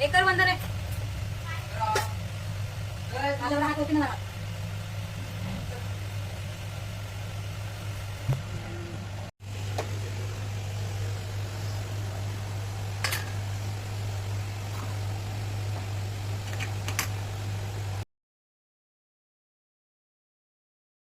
acre कर बंद रे आल्यावर होती ना